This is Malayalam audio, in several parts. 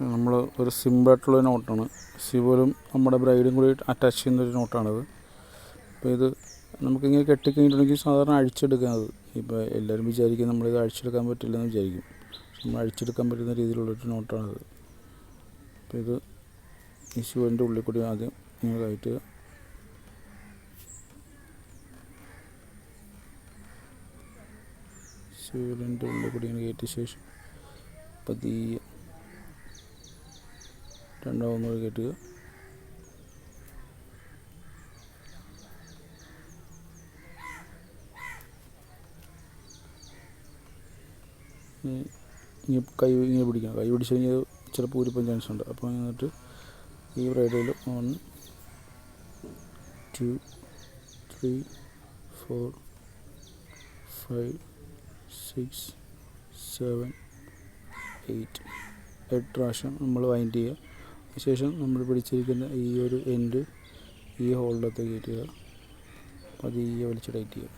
നമ്മൾ ഒരു സിമ്പിളായിട്ടുള്ള നോട്ടാണ്. സിവലും നമ്മുടെ ബ്രൈഡും കൂടി അറ്റാച്ച് ചെയ്യുന്ന ഒരു നോട്ടാണത്. അപ്പോൾ ഇത് നമുക്കിങ്ങനെ കെട്ടിക്കഴിഞ്ഞിട്ടുണ്ടെങ്കിൽ സാധാരണ അഴിച്ചെടുക്കുന്നത്. ഇപ്പോൾ എല്ലാവരും വിചാരിക്കും നമ്മളിത് അഴിച്ചെടുക്കാൻ പറ്റില്ലെന്ന് വിചാരിക്കും. നമ്മൾ അഴിച്ചെടുക്കാൻ പറ്റുന്ന രീതിയിലുള്ളൊരു നോട്ടാണത്. അപ്പോൾ ഇത് ഈ ശിവന്റെ ഉള്ളിൽ കൂടി ആദ്യം ഇങ്ങനെ കയറ്റുക ശിവന്റെ ഉള്ളിൽ കൂടി ഇങ്ങനെ കയറ്റിയ ശേഷം പതിയെ രണ്ടാമത് കയറ്റുക ഇനി ഇനി കൈ ഇങ്ങനെ പിടിക്കണം. കൈ പിടിച്ച് കഴിഞ്ഞാൽ ചിലപ്പോൾ ഊരിപ്പം ചാൻസ് ഉണ്ട്. അപ്പോൾ എന്നിട്ട് ഈ ബ്രൈഡിൽ one two three four five six seven eight എട്ട് പ്രാവശ്യം നമ്മൾ വൈൻഡ് ചെയ്യുക. അതിനുശേഷം നമ്മൾ പിടിച്ചിരിക്കുന്ന ഈ ഒരു എൻഡ് ഈ ഹോളിലത്തെ കയറ്റുക. പതിയെ വലിച്ച് ടൈറ്റ് ചെയ്യുക.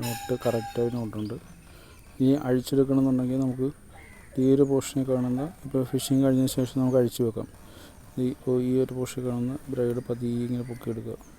നോട്ട് കറക്റ്റായി നോട്ടുണ്ട്. ഇനി അഴിച്ചെടുക്കണമെന്നുണ്ടെങ്കിൽ നമുക്ക് ഈ ഒരു പോർഷനിൽ കാണുന്ന ഇപ്പോൾ ഫിഷിങ് കഴിഞ്ഞതിന് ശേഷം നമുക്ക് അഴിച്ചു വെക്കാം. ഈ ഈ ഒരു പോർഷനിൽ കാണുന്ന ബ്രൈഡ് പതിയെ ഇങ്ങനെ പൊക്കിയെടുക്കുക.